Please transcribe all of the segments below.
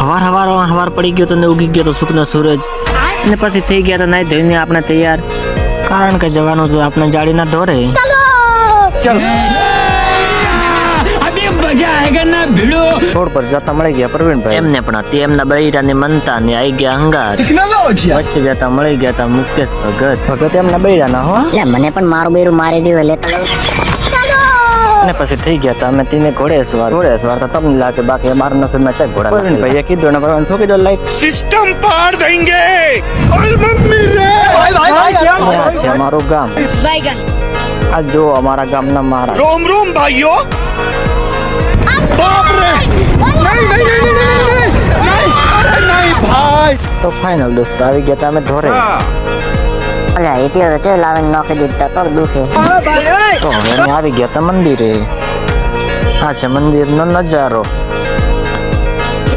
હવાર હવાર હવાર પડી ગયો તો ને ઉગી ગયો તો સુખનો સૂરજ. અને પછી થઈ ગયા તો નાઈ ધોઈને આપણે તૈયાર. કારણ કે જવાનું તો આપણે જાડી ના ધોરે રોડ પર જતા મળી ગયા પ્રવીણભાઈ. એમને પણ હતી એમના બૈરાને મનતા ને આવી ગયા હંગાર વચ્ચે જતા મળી ગયા તા મુકેશ ભગત. ભગત એમના બૈરાના હો. એટલે મને પણ મારું બૈરું મારી દીધું લેતા અને પછી થઈ ગયા હતા અમે તીને ઘોડે સવાર ઘોડે સવાર હતા તમને લાગે બાકી અમારા નસીબ માં ચેક ઘોડા પ્રવીણ ભાઈએ કીધું ને પ્રવીણ ઠોકી દો લાઈટ સિસ્ટમ પાર દેંગે ઓય મમ્મી રે ભાઈ ભાઈ ભાઈ છે અમારું ગામ ભાઈ ગામ આ જો અમારા ગામના મહારાજ રોમ રોમ ભાઈઓ બાપ રે નહીં નહીં નહીં નહીં નહીં નહીં ભાઈ તો ફાઇનલ દોસ્તો આવી ગયા તમે ધોરે अरे आईटी और चे लावे नौकरी दिता तो दुखे। तो हमें नहीं आ गया तो मंदिर। है अच्छा मंदिर न नजारो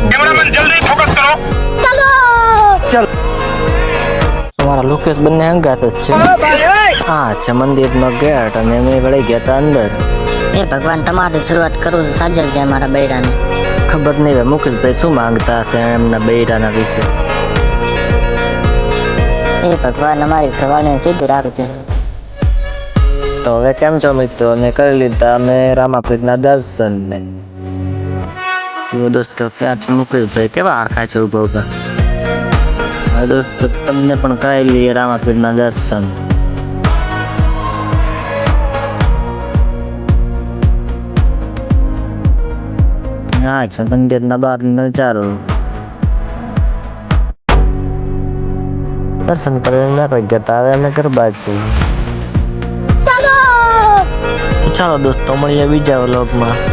कैमरा मैन जल्दी फोकस करो। चलो। चल। हमारा लोकेश बनने हैं गया तो चे अच्छा मंदिर में गया तो मैं मैं बड़े गया था अंदर। ए भगवान तमारे शुरुआत करो तो साजर जाए हमारा बैठा ने खबर नहीं है मुकेश भाई शू माँगता है हमने बैठा विषय। એ ભગવાન અમારી ઘરવાળીને સિદ્ધ રાખજે. તો હવે કેમ છો મિત્રો? અમે કરી લીધા, અમે રામાપીરના દર્શન ને દોસ્તો ક્યાંથી છે મુકેશભાઈ? કેવા આખા છે ઊભા ઊભા? દોસ્તો, તમને પણ કરાવી લઈએ રામાપીરના દર્શન. હા છે મંદિરના બાર નજારો દર્શન કરીને ના ગયા તા હવે અમે ગરબા છીએ ચાલો દોસ્તો મળીએ બીજા વ્લોગમાં.